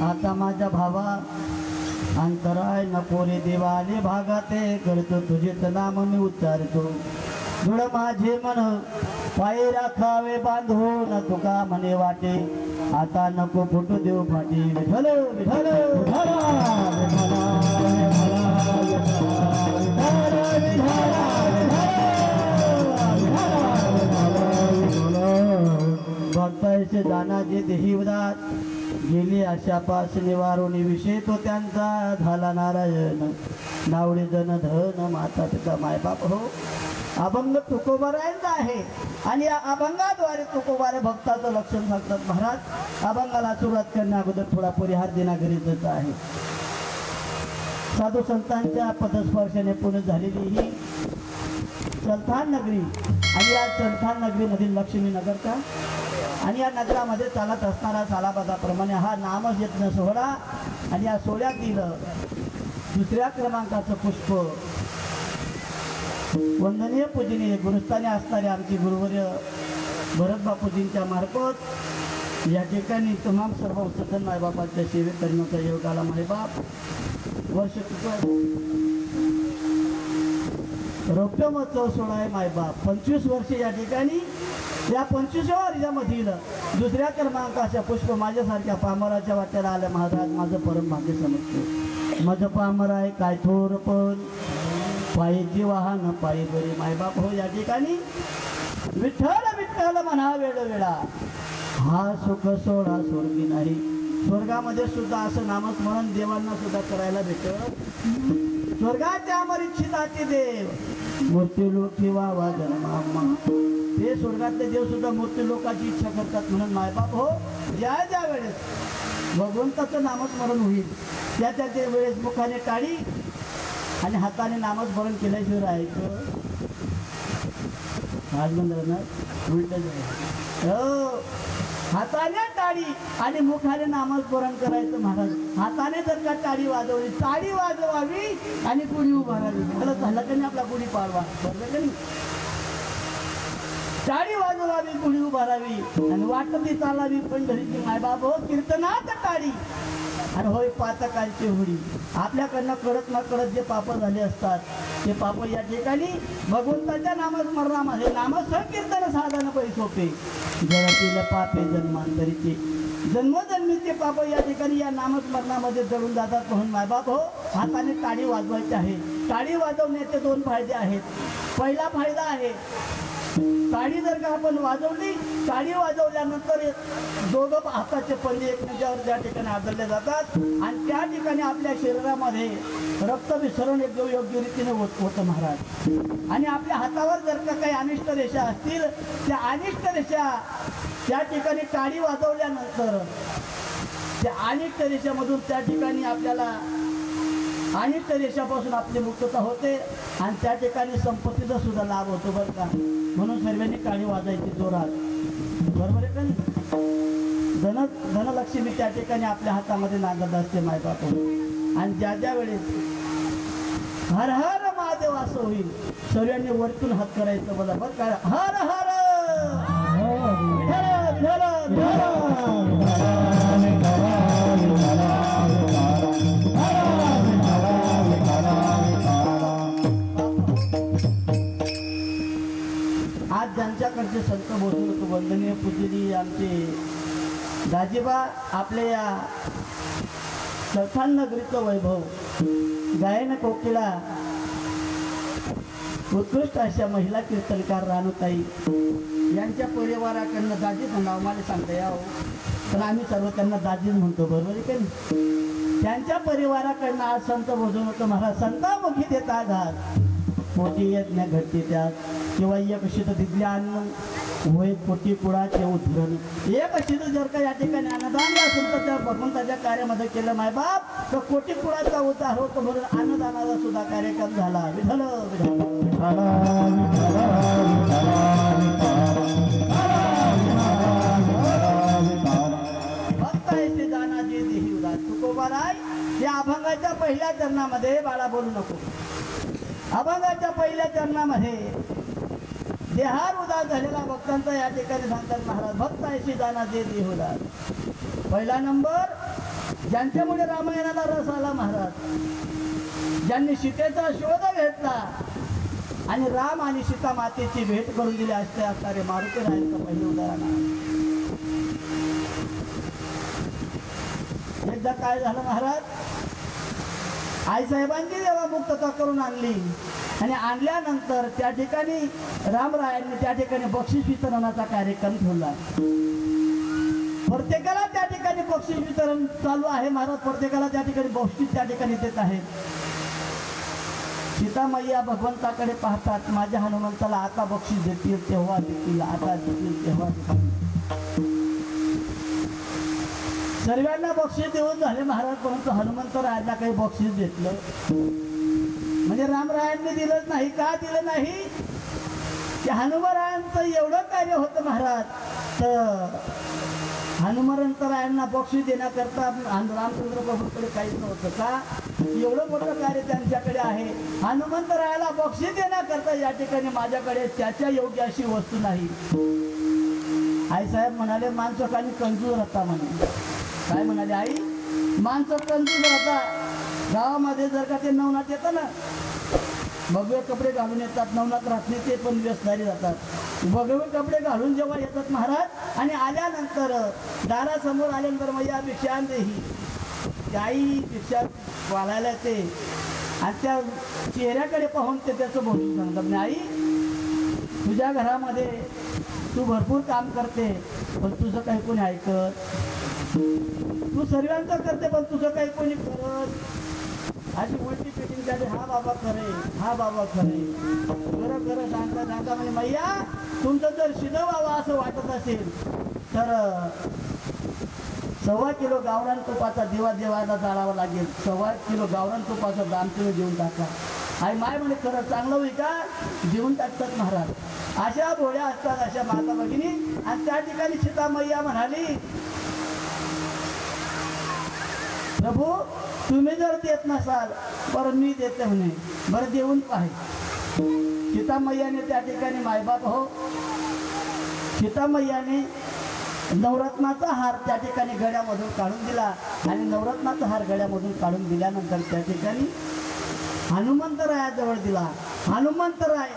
आता माझ्या भावा अंतराय नको रे देवाले भागाते करतो तुझे नाम मी उच्चारतो जुळ माझे मन पायी राखावे बांधून तुका म्हणे वाटे आता नको फुटू देऊ फाटी विठ्ठल विठ्ठल भक्त विठ्ठल, देही उदात गेली आशापास निवारुणी विषय तो त्यांचा झाला नारायण. नावडे जन धन माता पिता मायबाप हो. अभंग तुकोबारायचा आहे. आणि या अभंगाद्वारे तुकोबारे भक्ताचं लक्षण सांगतात महाराज अभंगाला सुरुवात करण्या अगोदर थोडा परिहार देणं गरजेचं आहे. साधू संतांच्या पदस्पर्शाने पूर्ण झालेली ही चलथान नगरी. आणि या चलथान नगरीमधील लक्ष्मी नगर का? आणि या नगरामध्ये चालत असणारा चालाबाजाप्रमाणे हा नामयज्ञ सोहळा. आणि या सोहळ्यातील दुसऱ्या क्रमांकाचं पुष्प वंदनीय पूजनीय गुरुस्थानी असणारे आमचे गुरुवर्य भरत बापूजींच्या मार्फत या ठिकाणी तमाम सर्व सज्जन मायबापाच्या सेवेत करण्याचा योग आला मायबाप. वर्ष रौप्य महोत्सव सोहळा आहे मायबाप. पंचवीस वर्षे या ठिकाणी या पंचवीसाव्या मधील दुसऱ्या क्रमांकाच्या पुष्प माझ्यासारख्या पामराच्या वाट्याला आल्या महाराज. माझं परम भाग्य समजतो. माझं पामर आहे काय थोर पण. पायीची वाहन पायी बरी मायबाप हो या ठिकाणी. विठ्ठल विठ्ठल म्हणा वेळोवेळा. हा सुख सोडा स्वर्गी नाही. स्वर्गामध्ये सुद्धा असं नामस्मरण देवांना सुद्धा करायला भेटत. स्वर्गाच्या मरिच्छिताचे देव. मूर्ती लोक किंवा वा जन्मा ते स्वर्गातले देव सुद्धा मूर्ती लोकांची इच्छा करतात म्हणून मायबाप हो ज्या ज्या वेळेस भगवंताचं नामस्मरण होईल त्या त्या त्या वेळेस मुखाने टाळी आणि हाताने नामस्मरण केल्याशिवाय राहायचं. आज बंद राहणार उलट हो. हाताने टाळी आणि मुखाने नामस्मरण करायचं महाराज. हाताने जर का टाळी वाजवली टाळी वाजवावी आणि गुढी उभारावी मला झालं का नाही आपला गुढी पाडवा? बरोबर का नाही? टाळी वाजवावी गुढी उभारावी आणि वाटत ती चालावी पंढरीची मायबाप हो कीर्तनात टाळी. आणि होय पातकांची होडी आपल्याकडनं कळत न कळत जे पाप झाले असतात ते पाप या ठिकाणी भगवंताच्या नामस्मरणामध्ये नामसंकीर्तन साधन पैसोपे जगातील पापे जन्मांतरीचे. जन्मजन्मीचे पाप या ठिकाणी या नामस्मरणामध्ये जळून जातात म्हणून मायबाप हो हाताने टाळी वाजवायची आहे. टाळी वाजवण्याचे दोन फायदे आहेत. पहिला फायदा आहे टाळी जर का आपण वाजवली टाळी वाजवल्यानंतर दोघं हाताचे पंजे एकमेकावर ज्या ठिकाणी आदरले जातात आणि त्या ठिकाणी आपल्या शरीरामध्ये रक्त विसरण एकदम योग्य रीतीने होत होतं महाराज. आणि आपल्या हातावर जर का काही अनिष्ट रेषा असतील त्या अनिष्ट रेषा त्या ठिकाणी टाळी वाजवल्यानंतर त्या अनिष्ट रेषामधून त्या ठिकाणी आपल्याला अनिष्ट रेषापासून आपली मुक्तता होते आणि त्या ठिकाणी संपत्तीचा सुद्धा लाभ होतो बरं का. म्हणून सर्वांनी टाळी वाजायची जोरात. बरोबर आहे का धन धनलक्ष्मी त्या ठिकाणी आपल्या हातामध्ये नांदत असते मायबाप. आणि ज्या ज्या वेळेस हर हर महादेव असं होईल सर्वांनी वरतून हात करायचं बघा बरं का? हर हर! विठ्ठल, आमचे संत बोलून होतो वंदनीय पूजनी आमचे दाजीबा आपल्या या चौथान नगरीचं वैभव गायन कोकिळा उत्कृष्ट अशा महिला कीर्तनकार राणूताई यांच्या परिवाराकडनं दाजीच नाव मला सांगता यावं. पण आम्ही सर्व त्यांना दाजीच म्हणतो बरोबर आहे का त्यांच्या परिवाराकडनं आज संत भोजन होतं महाराज संतामुखी देता घात पोटी यज्ञ घडते त्यात किंवा एक शीत दिज्ञान होय कोटी कुळाचे उद्धरण. एक जर का या ठिकाणी अन्नदान असेल तर त्या भगवंताच्या कार्यामध्ये केलं माय बाप तर कोटी कुळाचा उद्धार होतो म्हणून अन्नदानाचा सुद्धा कार्यक्रम झाला. विठल विठल येथे दानाचे देही उदार तुकोबाराय या अभंगाच्या पहिल्या चरणामध्ये बाळा बोलू नको. अभंगाच्या पहिल्या चरणामध्ये देहार उदार झालेला भक्तांचा या ठिकाणी सांगतात महाराज भक्त ऐशी जाणार दे देह पहिला नंबर ज्यांच्यामुळे रामायणाला रस आला महाराज ज्यांनी सीतेचा शोध घेतला आणि राम आणि सीता मातेची भेट करून दिली असते असणारे मारुती रायांचं पहिलं उदाहरण आहे. एकदा काय झालं महाराज आईसाहेबांची जेव्हा मुक्तता करून आणली. आणि आणल्यानंतर त्या ठिकाणी रामरायांनी त्या ठिकाणी बक्षीस वितरणाचा कार्यक्रम ठेवला. प्रत्येकाला त्या ठिकाणी बक्षीस वितरण चालू आहे. महाराज प्रत्येकाला त्या ठिकाणी बक्षीस त्या ठिकाणी देत आहेत. सीता मैया भगवंताकडे पाहतात माझ्या हनुमंताला आता बक्षीस देतील तेव्हा देतील आता देतील तेव्हा देतील. सर्वांना बक्षीस देऊन झाले महाराज परंतु हनुमंतरायांना काही बक्षीस देतलं म्हणजे रामरायांनी दिलंच नाही. का दिलं नाही? की हनुमरायांचं एवढं कार्य होतं महाराज तर हनुमंतरायांना बक्षीस देण्याकरता हनु- रामचंद्र प्रभूकडे काहीच नव्हतं. का? एवढं मोठं कार्य त्यांच्याकडे आहे. हनुमंतरायाला बक्षीस देण्याकरता या ठिकाणी माझ्याकडे त्याच्या योग्य अशी वस्तू नाही. आईसाहेब म्हणाले माणसं काही कंजूस होता म्हणे. काय म्हणाले आई? माणसं कंजूस राहतात गावामध्ये जर का ते नवनाथ येतं ना भगवे कपडे घालून येतात. नवनाथ रात्री ते पण व्यस्तधारी जातात भगवे कपडे घालून जेव्हा येतात महाराज आणि आल्यानंतर दारासमोर आल्यानंतर मग या भिक्षा काही आई भिक्षा वाढायला येते. आणि त्या चेहऱ्याकडे पाहून ते त्याचं बोलून सांगतात. आई तुझ्या घरामध्ये तू भरपूर काम करते पण तुझं काही कोणी ऐकत तू सर्वांचं करते पण तुझं काही कोणी करत. अशी उलटी फिटिंग झाली. हा बाबा खरे हा बाबा खरे. खरं खरं सांगता सांगता म्हणजे मैया तुमचं जर शिजं बाबा असं वाटत असेल तर सव्वा किलो गावरान तुपाचा दिवा देवाला जाळावा लागेल. सव्वा किलो गावरान तुपाचं दाम तुम्ही देऊन टाका. आई माय म्हणे खरं चांगलं होईल का? देऊन टाकतात महाराज. अशा भोळ्या असतात अशा माता भगिनी आणि त्या ठिकाणी सीता मैया म्हणाली प्रभू तुम्ही जर देत नसाल बरं मी देते म्हणे. बरं देऊन पाहिजे सीतामय्याने त्या ठिकाणी मायबाप हो. सीतामय्याने नवरत्नाचा हार त्या ठिकाणी गळ्यामधून काढून दिला आणि नवरत्नाचा हार गळ्यामधून काढून दिल्यानंतर त्या ठिकाणी हनुमंतरायाजवळ दिला. हनुमंतराय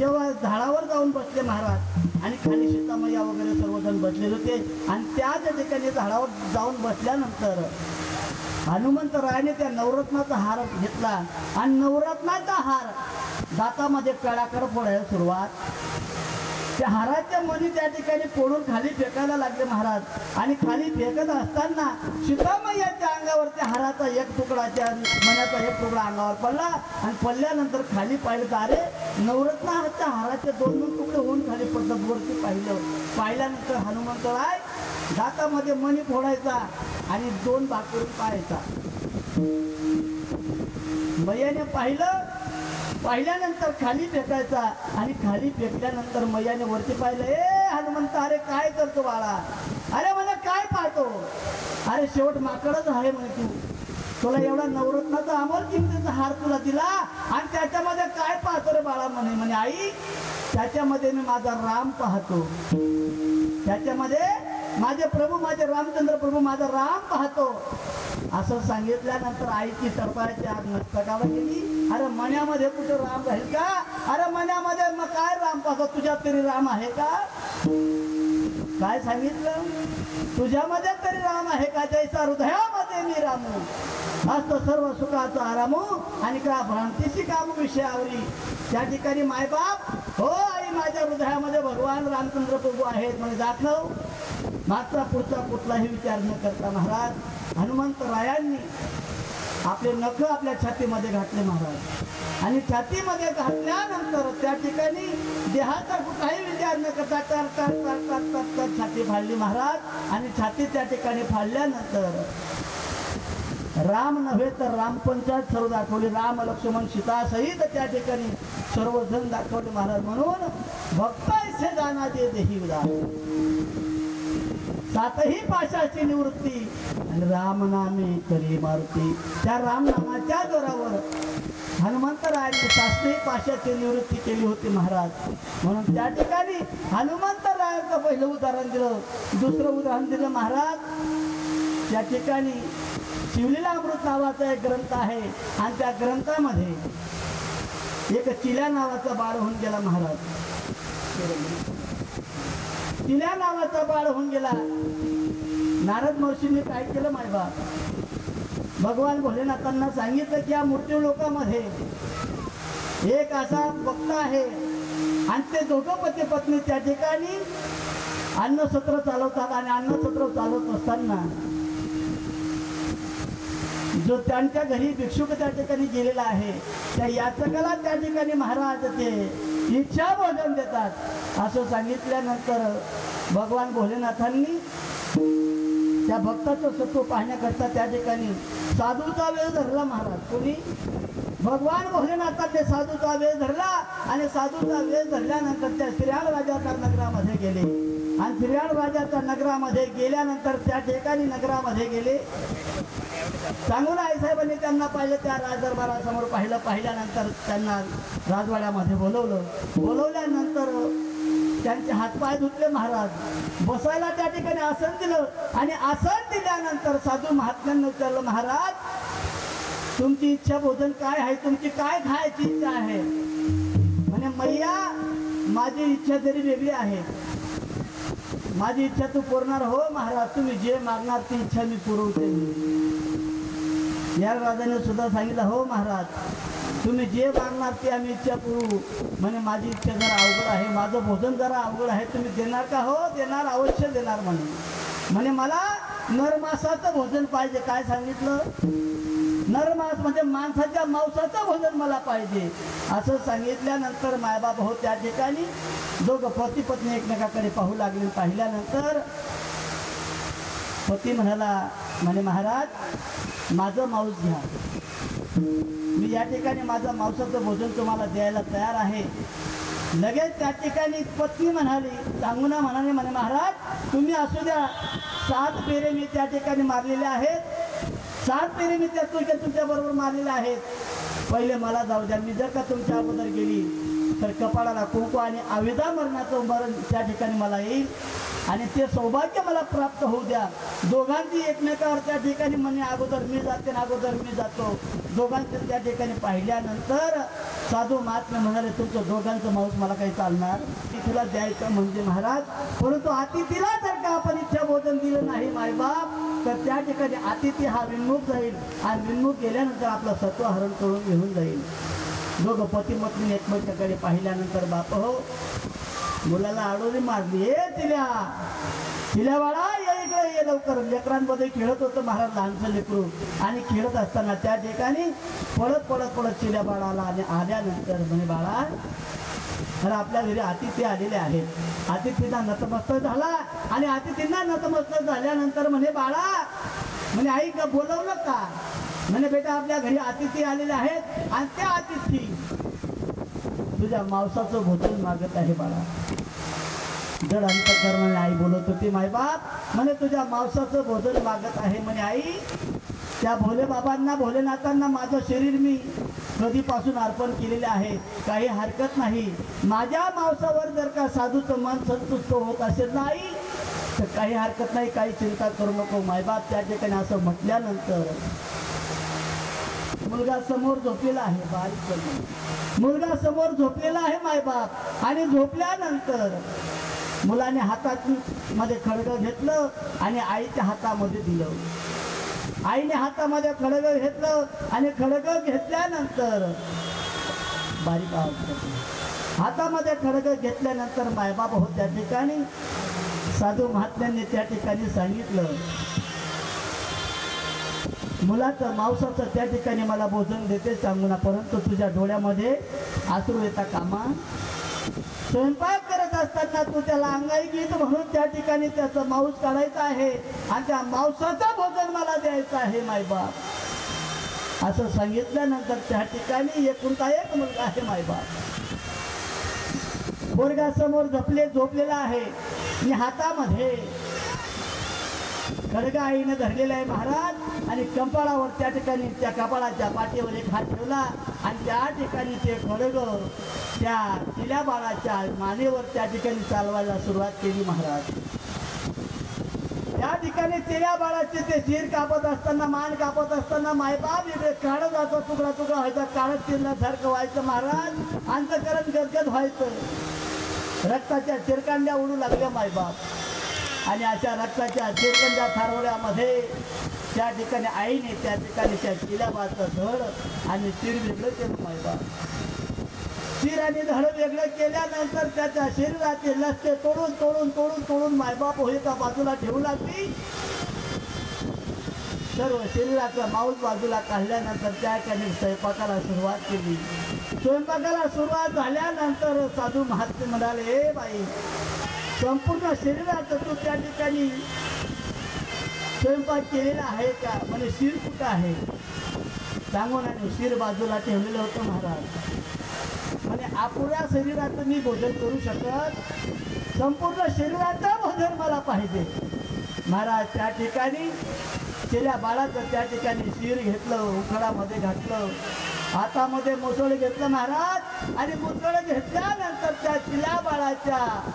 जेव्हा झाडावर जाऊन बसले महाराज आणि खाली सीतामय्या वगैरे सर्वजण बसलेले होते आणि त्याच ठिकाणी झाडावर जाऊन बसल्यानंतर हनुमंतरायाने त्या नवरत्नाचा हार घेतला आणि नवरत्नाचा हार दातामध्ये कडाकड फोडायला सुरुवात. त्या हाराच्या मनी त्या ठिकाणी फोडून खाली फेकायला लागले महाराज. आणि खाली फेकत असताना सीतामय्याच्या अंगावर त्या हाराचा एक तुकडा त्या मण्याचा एक तुकडा अंगावर पडला आणि पडल्यानंतर खाली पाहिलं तर अरे नवरत्नाच्या हाराचे दोन दोन तुकडे होऊन खाली पडतात वरती पाहिलं. पाहिल्यानंतर हनुमंतराय दातामध्ये मणी फोडायचा आणि दोन भाग पाहायचा. मैयाने पाहिलं पाहिल्यानंतर खाली फेकायचा आणि खाली फेकल्यानंतर मैयाने वरती पाहिलं ए हनुमंत अरे काय करतो बाळा? अरे मला काय पाहतो? अरे शेवट माकडच आहे म्हणे तू. तुला एवढा नवरत्नाचा अमर किमतीचा हार तुला दिला आणि त्याच्यामध्ये काय पाहतो रे बाळा म्हणे म्हणे आई त्याच्यामध्ये मी माझा राम पाहतो. त्याच्यामध्ये माझे प्रभू माझे रामचंद्र प्रभू माझा राम पाहतो. असं सांगितल्यानंतर आईची तडपायची आग मस्तकावर गेली. अरे मण्यामध्ये कुठे राम राहील का? अरे मण्यामध्ये मग काय राम पाहतो तुझ्यात तरी राम आहे का? काय सांगितलं? तुझ्यामध्ये तरी राम आहे का? जैसा हृदयामध्ये मी राम असतो सर्व सुखाचा आरामू आणि का भ्रांतीशी काम विषयावरी त्या ठिकाणी मायबाप हो आई माझ्या हृदयामध्ये भगवान रामचंद्र प्रभू आहेत म्हणजे दाखव मागचा पुढचा कुठलाही विचार न करता महाराज हनुमंत रायांनी आपले नख आपल्या छातीमध्ये घातले महाराज. आणि छातीमध्ये घातल्यानंतर त्या ठिकाणी देहाचा कुठलाही विचार न करता तर तर तर तर तर तर छाती फाडली महाराज. आणि छाती त्या ठिकाणी फाडल्यानंतर राम नव्हे तर रामपंचायत सर्व दाखवली. राम लक्ष्मण सीता सहित त्या ठिकाणी सर्वजण दाखवले महाराज म्हणून. भक्त ऐसे जाना देही उदाहरण सातही पाशाची निवृत्ती. आणि रामनामे करी मारुती. त्या रामनामाच्या जोरावर हनुमंतरायाने सातही पाशाची निवृत्ती केली होती महाराज. म्हणून त्या ठिकाणी हनुमंतरायाचं पहिलं उदाहरण दिलं. दुसरं उदाहरण दिलं महाराज. त्या ठिकाणी शिवलीला अमृत नावाचा एक ग्रंथ आहे आणि त्या ग्रंथामध्ये एक चिल्या नावाचा बाळ होऊन गेला महाराज. चिल्या नावाचा बाळ होऊन गेला. नारद महर्षींनी काय केलं मायबा भगवान भोलेनाथांना सांगितलं की या मृत्यू लोकामध्ये एक असा भक्त आहे आणि ते दोघं पती पत्नी त्या ठिकाणी अन्नसत्र चालवतात आणि अन्नसत्र चालवत असताना जो त्यांच्या घरी भिक्षुक त्या ठिकाणी गेलेला आहे त्या याचकाला त्या ठिकाणी महाराज ते इच्छा भोजन देतात. असं सांगितल्यानंतर भगवान भोलेनाथांनी त्या भक्ताचं सत्व पाहण्याकरता त्या ठिकाणी साधूचा वेळ धरला महाराज. कोणी? भगवान भोलेनाथांनी साधूचा वेळ धरला आणि साधूचा वेळ धरल्यानंतर त्या श्रीयाळ राजा नगरामध्ये गेले. आणि श्रीयाळ राजाच्या नगरामध्ये गेल्यानंतर त्या ठिकाणी नगरामध्ये गेले. सांगून आईसाहेबांनी त्यांना पाहिलं त्या राजदरबारासमोर पाहिलं पाहिल्यानंतर त्यांना राजवाड्यामध्ये बोलवलं. बोलवल्यानंतर त्यांचे हातपाय धुतले महाराज. बसायला त्या ठिकाणी आसन दिलं आणि आसन दिल्यानंतर साधू महात्म्यांनी विचारलं महाराज तुमची इच्छा भोजन काय आहे? तुमची काय खायची इच्छा आहे? म्हणे मैया माझी इच्छा जरी वेगळी आहे माझी इच्छा तू पुरणार हो महाराज. तुम्ही जे मागणार ती इच्छा मी पुरवते या राजाने सुद्धा सांगितलं हो महाराज तुम्ही जे मागणार ते आम्ही इच्छा पुरवू. म्हणे माझी इच्छा जरा अवघड आहे माझं भोजन जरा अवघड आहे तुम्ही देणार का? हो देणार अवश्य देणार. म्हणे. म्हणे मला नरमासाचं भोजन पाहिजे काय सांगितलं? नरमास म्हणजे माणसाच्या मांसाचं भोजन मला पाहिजे. असं सांगितल्यानंतर मायबाप हो त्या ठिकाणी दोघं पती पत्नी एकमेकाकडे पाहू लागले. पाहिल्यानंतर पती म्हणाला म्हणे महाराज माझं मांस घ्या. मी या ठिकाणी माझं मांसाचं भोजन तुम्हाला द्यायला तयार आहे. लगेच त्या ठिकाणी पत्नी म्हणाली सांगूना म्हणाले म्हणे महाराज तुम्ही असू द्या. सात पेरे मी त्या ठिकाणी मारलेले आहेत. सात पेरे मी त्या तुमच्या तुझ्या बरोबर मारलेले आहेत. पहिले मला जाऊ द्या. मी जर का तुमच्या अगोदर गेली तर कपाळाला कुंकू आणि आविदा मरणाचं मरण त्या ठिकाणी मला येईल. आणि ते सौभाग्य मला प्राप्त होऊ द्या. दोघांची एकमेकावर त्या ठिकाणी म्हणे अगोदर मी जाते अगोदर मी जातो. दोघांचं त्या ठिकाणी पाहिल्यानंतर साधू महात्मे म्हणाले तुमचं दोघांचं मांस मला काही चालणार. की तुला द्यायचं म्हणजे महाराज परंतु अतिथीला जर का आपण इच्छा भोजन दिलं नाही मायबाप तर त्या ठिकाणी अतिथी हा विन्मुख जाईल. आणि विन्मुख गेल्यानंतर आपलं सत्व हरण करून घेऊन जाईल. दोघं पती पत्नी एकमेकाकडे पाहिल्यानंतर बाप हो मुलाला आडोरी मारली ए तिल्या तिल्या बाळा ये इकडे ये लवकर. लेकरांमध्ये खेळत होतं महाराज लहानचं लेकरू. आणि खेळत असताना त्या ठिकाणी पळत पळत पळत चिल्या बाळाला आणि आल्यानंतर म्हणे बाळा तर आपल्या घरी अतिथी आलेले आहेत. अतिथींना नतमस्तक झाला आणि अतिथींना नतमस्तक झाल्यानंतर म्हणे बाळा म्हणे आई का बोलवलं का? म्हणे बेटा आपल्या घरी अतिथी आलेले आहेत आणि त्या अतिथी तुझ्या मावसाचं भोजन मागत आहे बाळा. जर अंतकरणाने आई बोलत होती मायबाप म्हणे तुझ्या मावसाचं भोजन मागत आहे म्हणे आई. त्या भोले बाबांना भोलेनाथांना माझं शरीर मी कधीपासून अर्पण केलेले आहे. काही हरकत नाही. माझ्या मांसावर जर का साधूचं मन संतुष्ट होत असेल नाही तर काही हरकत नाही काही चिंता करू नको. मायबाप त्या ठिकाणी असं म्हटल्यानंतर मुलगा समोर झोपलेला आहे बारीक मुलगा. समोर झोपलेला आहे मायबाप आणि झोपल्यानंतर मुलाने हातात मध्ये खडगं घेतलं आणि आईच्या हातामध्ये दिलं. आईने हातामध्ये खडगं घेतलं आणि खडगं घेतल्यानंतर बारीक आवाज हातामध्ये खडगं घेतल्यानंतर मायबाप हो त्या ठिकाणी साधू महात्म्यांनी त्या ठिकाणी सांगितलं मुलाचं मावसाचं त्या ठिकाणी मला भोजन देते सांगू ना परंतु तुझ्या डोळ्यामध्ये आसरू येता कामा. स्वयंपाक करत असताना तू त्याला अंगाई गीत म्हणून त्या ठिकाणी त्याचं मांस काढायचं आहे. आणि त्या मांसाचं भोजन मला द्यायचं आहे मायबाप असं सांगितल्यानंतर त्या ठिकाणी एकूणता एक मुलगा आहे मायबाप पोरगा समोर झोपले झोपलेला आहे. मी हातामध्ये खडगा आईनं धरलेला आहे महाराज. आणि कपाळावर त्या ठिकाणी त्या कपाळाच्या पाठीवर एक हात ठेवला. आणि त्या ठिकाणी ते खडग त्या तिल्या बाळाच्या मानेवर त्या ठिकाणी चालवायला सुरुवात केली महाराज. त्या ठिकाणी तिल्या बाळाचे ते शिर कापत असताना मान कापत असताना मायबाप इकडे काढत जातो तुकडा तुकडा व्हायचा काढत चिरल्यासारखं व्हायचं महाराज. अंतकरण गदगद व्हायचं. रक्ताच्या चिरकांड्या उडू लागल्या मायबाप. आणि अशा रक्ताच्या चिरकंड्या थारवड्यामध्ये त्या ठिकाणी आईने त्या ठिकाणी त्या किल्याबाचं धड आणि शिर वेगळं केलं माहिती शिर आणि धड वेगळं केल्यानंतर त्याच्या शरीराचे लस्ते तोडून तोडून तोडून तोडून मायबाप होईचा बाजूला ठेवू लागली. सर्व शरीराचा माऊस बाजूला काढल्यानंतर त्या ठिकाणी स्वयंपाकाला सुरुवात केली. स्वयंपाकाला सुरुवात झाल्यानंतर साधू महात्मे म्हणाले हे बाई संपूर्ण शरीराचं तो त्या ठिकाणी स्वयंपाक केलेला आहे का? म्हणजे शिर कुठं आहे? सांगून आणि शिर बाजूला ठेवलेलं होतं महाराज. म्हणजे अपुऱ्या शरीराचं मी भोजन करू शकत संपूर्ण शरीराचं भोजन मला पाहिजे. महाराज त्या ठिकाणी शेल्या बाळाचं त्या ठिकाणी शिर घेतलं उखडामध्ये घातलं हातामध्ये मुसळ घेतलं महाराज. आणि मुसळ घेतल्यानंतर त्या शिलाबाळाच्या बाळाच्या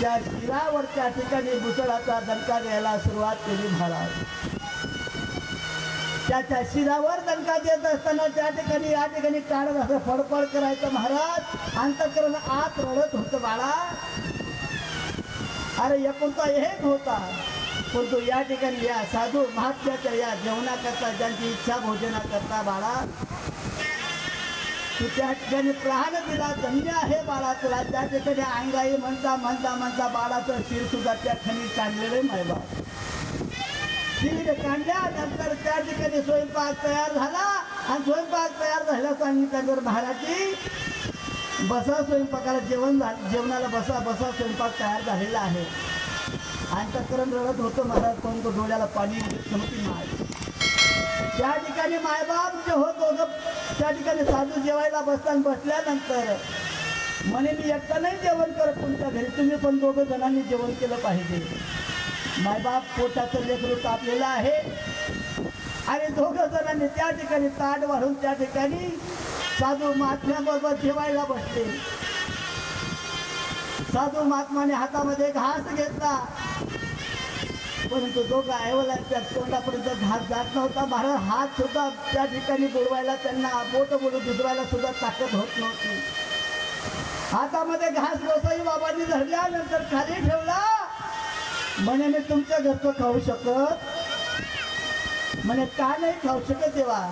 त्या शिरावर त्या ठिकाणी मुसळाचा दणका द्यायला सुरुवात केली महाराज. त्याच्या शिरावर दणका देत असताना त्या ठिकाणी या ठिकाणी काढत असं फडफड करायचं महाराज. अंतकरण आत रडत होतं बाळा. अरे एकुलता एक होता. परंतु या ठिकाणी या साधू महात्म्याच्या या जेवणाकरता ज्यांची इच्छा भोजनाकरता बाळा तू त्या ठिकाणी प्राण दिला धन्य आहे बाळा तुला. त्या ठिकाणी अंगाई म्हणता म्हणता म्हणता बाळाचं शिर सुद्धा त्या ठिकाणी काढलेलं आहे बाबा शिर काढल्यानंतर त्या ठिकाणी स्वयंपाक तयार झाला. आणि स्वयंपाक तयार झाला सांगितल्यानंतर महाराजी बसा स्वयंपाकाला जेवण झालं जेवणाला बसा बसा स्वयंपाक तयार झालेला आहे. अंतकरण रडत होतं महाराज. कोण तो डोळ्याला पाणी समती नाही माय त्या ठिकाणी मायबाप जे होत होतं त्या ठिकाणी साधू जेवायला बसताना बसल्यानंतर म्हणे मी एकटा नाही जेवण करत तुमच्या घरी. तुम्ही पण दोघं जणांनी जेवण केलं पाहिजे. मायबाप पोटाचं लेकरू तापलेलं आहे. आणि दोघं जणांनी त्या ठिकाणी ताट वाढून त्या ठिकाणी साधू महात्म्याबरोबर जेवायला बसते साधू महात्माने हातामध्ये घास घेतला. परंतु दोघं ऐवल्याच्या तोंडापर्यंत घास जात नव्हता. महाराज हात सुद्धा त्या ठिकाणी बुडवायला त्यांना बोट बुडू दुधवायला सुद्धा ताकद होत नव्हती. हातामध्ये घास गोसाई बाबांनी धरल्यानंतर खाली ठेवला. म्हणे मी तुमचं घरचं खाऊ शकत. म्हणे का नाही खाऊ शकत तेव्हा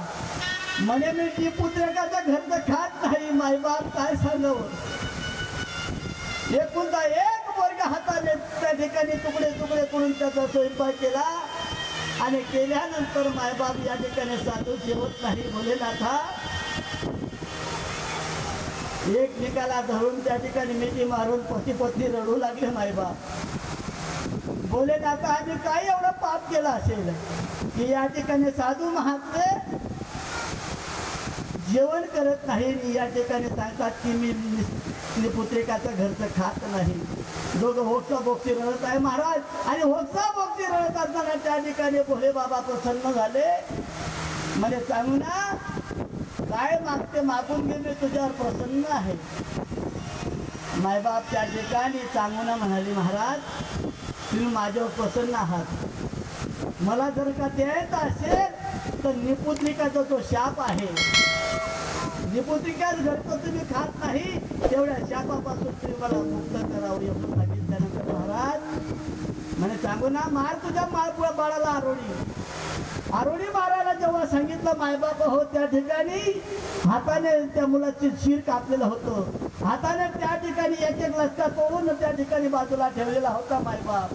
म्हणे मी ती पुत्रकाच्या घरचं खात नाही. मायबाप काय सांगावं? एकूणचा एक वर्ग हाताने त्या ठिकाणी तुकडे तुकडे करून त्याचा स्वयंपाक केला. आणि केल्यानंतर मायबाप या ठिकाणी साधू जेवत नाही भोलेनाथा एकमेकाला धरून त्या ठिकाणी मिठी मारून पती पत्नी रडू लागले मायबाप. भोलेनाथा आम्ही काय एवढं पाप केलं असेल की या ठिकाणी साधू महात्मे जेवण करत नाही या ठिकाणी सांगतात की मी पुत्रिकाचं घरचं खात नाही. दोघं होक्सा बोक्सी रडत आहे महाराज. आणि होक्सा बोक्सी रडत असताना त्या ठिकाणी भोले बाबा प्रसन्न झाले. म्हणजे सांगू ना काय मागते मागून घे मी तुझ्यावर प्रसन्न आहे. मायबाप त्या ठिकाणी सांगून म्हणाली महाराज तुम्ही माझ्यावर प्रसन्न आहात. मला जर का द्यायचं असेल तर निपुत्रिकाचा जो शाप आहे निपुत्रिकाच घरचं तुम्ही खात नाही? तेवढ्या शापापासून तुम्ही मला मुक्त करावं एवढं सांगितल्यानंतर महाराज. म्हणे सांगू ना मार तुझ्या माळपुळा बाळाला आरोडी आरोडी मारायला जेव्हा सांगितलं मायबाप हो त्या ठिकाणी. हाताने त्या मुलाची शिर कापलेलं होतं. हाताने त्या ठिकाणी एक एक लसका तोडून त्या ठिकाणी बाजूला ठेवलेला होता मायबाप.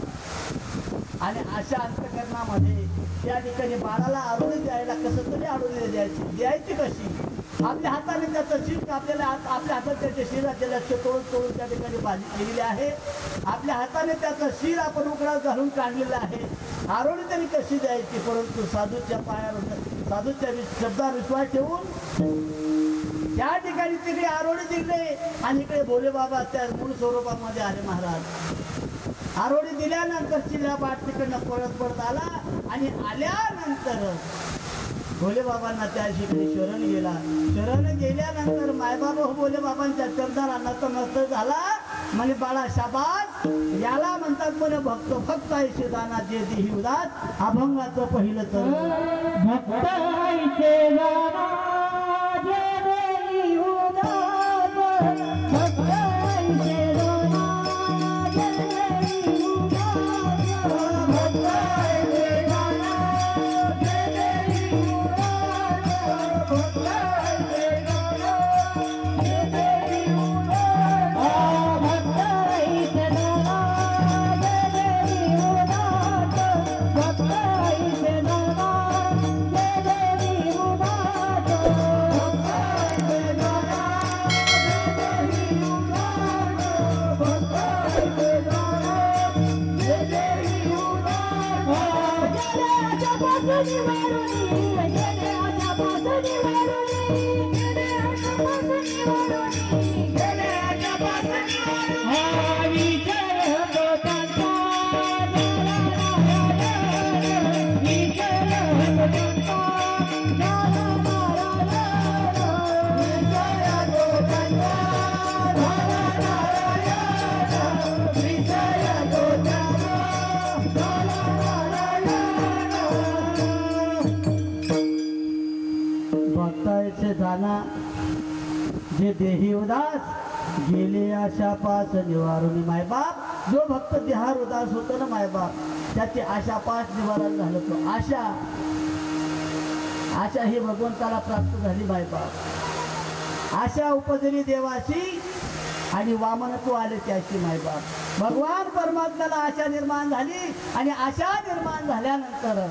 आणि अशा अंतकरणामध्ये त्या ठिकाणी बाळाला आरोळी द्यायला कसं तरी आरोळी द्यायची? द्यायची कशी? आपल्या हाताने त्याचं शिर कापलेलं हात आपल्या हातात त्याचे शिराचे लक्ष तोडून तोडून त्या ठिकाणी भाजी केलेली आहे. आपल्या हाताने त्याचं शिर आपण उकडा घालून काढलेलं आहे. आरोळी तरी कशी द्यायची? परंतु साधूच्या पायावर साधूच्या वि- शब्दावर विश्वास ठेवून त्या ठिकाणी तिकडे आरोळी दिले आणि इकडे भोले बाबा त्या मूळ स्वरूपामध्ये आले महाराज. आरोळी दिल्यानंतर चिल्या बाट तिकडनं पळत पळत आला आणि आल्यानंतर भोले बाबांना त्या ठिकाणी शरण गेला. शरण गेल्यानंतर मायबाबा भोले बाबांच्या चरदारांना तो मस्त झाला. म्हणे बाळा शाबास. याला म्हणतात म्हणे भक्त फक्त ऐसे दाना जे हिवदात अभंगाचं पहिलं तर भक्त देही उदास गेले आशा पास निवारुनी मायबाप जो भक्त देहार उदास होतो ना मायबाप त्याची आशा पास निवारण झालं तो आशा. आशा ही भगवंताला प्राप्त झाली मायबाप आशा उपजली देवाची आणि वामन तू आले त्याशी मायबाप भगवान परमात्म्याला आशा निर्माण झाली आणि आशा निर्माण झाल्यानंतर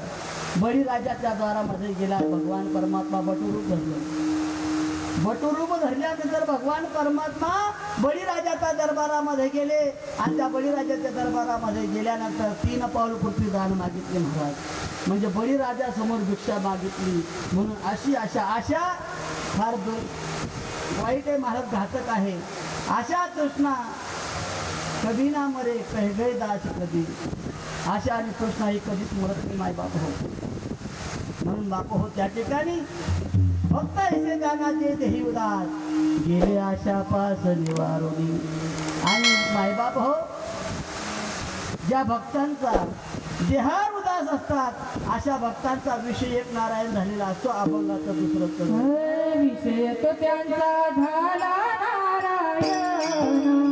बळीराजाच्या द्वारामध्ये गेला भगवान परमात्मा बटुरूप धरलं भटुरूप धरल्यानंतर भगवान परमात्मा बळीराजाच्या दरबारामध्ये गेले आणि त्या बळीराजाच्या दरबारामध्ये गेल्यानंतर तीन पाऊल पृथ्वी दान मागितले महाराज. म्हणजे बळीराजा समोर भिक्षा मागितली. म्हणून अशी आशा आशा फार वाईट आहे महाराज घातक आहे. आशा तृष्णा कधी ना मरे कह दास कधी आशा आणि कृष्णा ही कधीच मरत नाही माय बाप हो. म्हणून बाप हो त्या ठिकाणी फक्त ऐसे गाण्याचे देही उदास. गेले आशा पास निवारोनी. आणि मायबाप हो ज्या भक्तांचा देहार उदास असतात अशा भक्तांचा विषय एक नारायण झालेला असतो अभंगाचा दुसरं तर विषय तो त्यांचा झाला नारायण.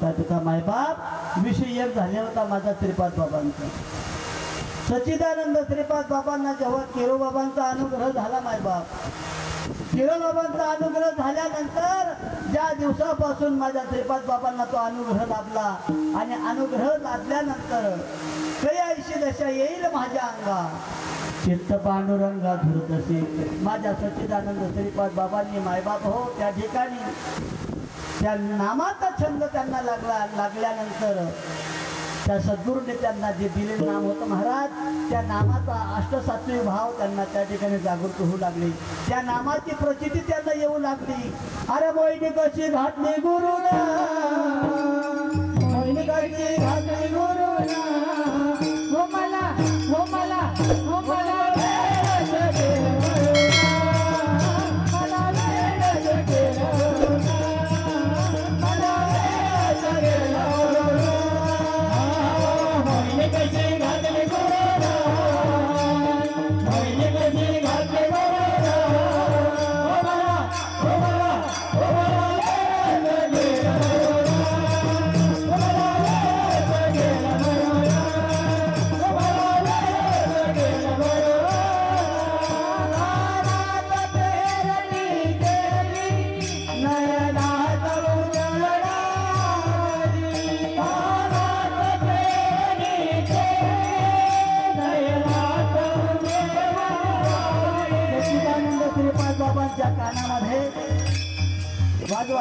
धन माता मायबाप विषय एक झाले होता माझा त्रिपाद बाबांचा. सच्चिदानंद श्रीपाद बाबांना जेव्हा केरो बाबांचा अनुग्रह झाला मायबाप केरो बाबांचा अनुग्रह झाल्यानंतर ज्या दिवसापासून माझ्या त्रिपाद बाबांना तो अनुग्रह लाभला आणि अनुग्रह लाभल्यानंतर काही दशा येईल माझ्या अंगा. चित्त पांडुरंगा धुरतसे माझ्या सच्चिदानंद श्रीपाद बाबांनी मायबाप हो त्या ठिकाणी त्या नामाचा छंद त्यांना लागला लागल्यानंतर त्या सद्गुरूने त्यांना जे दिलेलं नाम होतं महाराज त्या नामाचा अष्टसात्वी भाव त्यांना त्या ठिकाणी जागृत होऊ लागले. त्या नामाची प्रचिती त्यांना येऊ लागली. अरे मोहिनी कशी घातली गुरु मोहिनी कशी घातली गुरु मला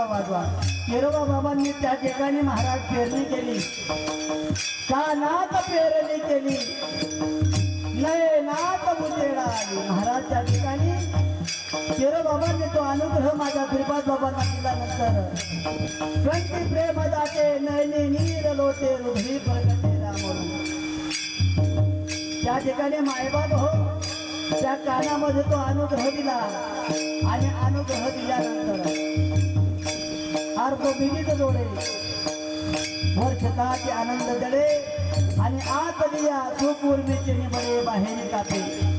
वाजवा. केरोबा बाबांनी त्या ठिकाणी महाराज पेरणी केली. कानात पेरणी केली. नयनात मुतेडा आली. महाराज त्या ठिकाणी. केरो बाबांनी तो अनुग्रह माझ्या श्रीपाद बाबांना दिल्यानंतर कंठी प्रेम जाते नयनी नीर लोटे हृदय प्रगटे रामरू. त्या ठिकाणी मायबाब हो. त्या कानामध्ये तो अनुग्रह दिला आणि अनुग्रह दिल्यानंतर अर्ध विविध जोडे. वर छताचे आनंद जडे आणि आत दिया सुपूर्वीचे निबडे बाहेर कापे.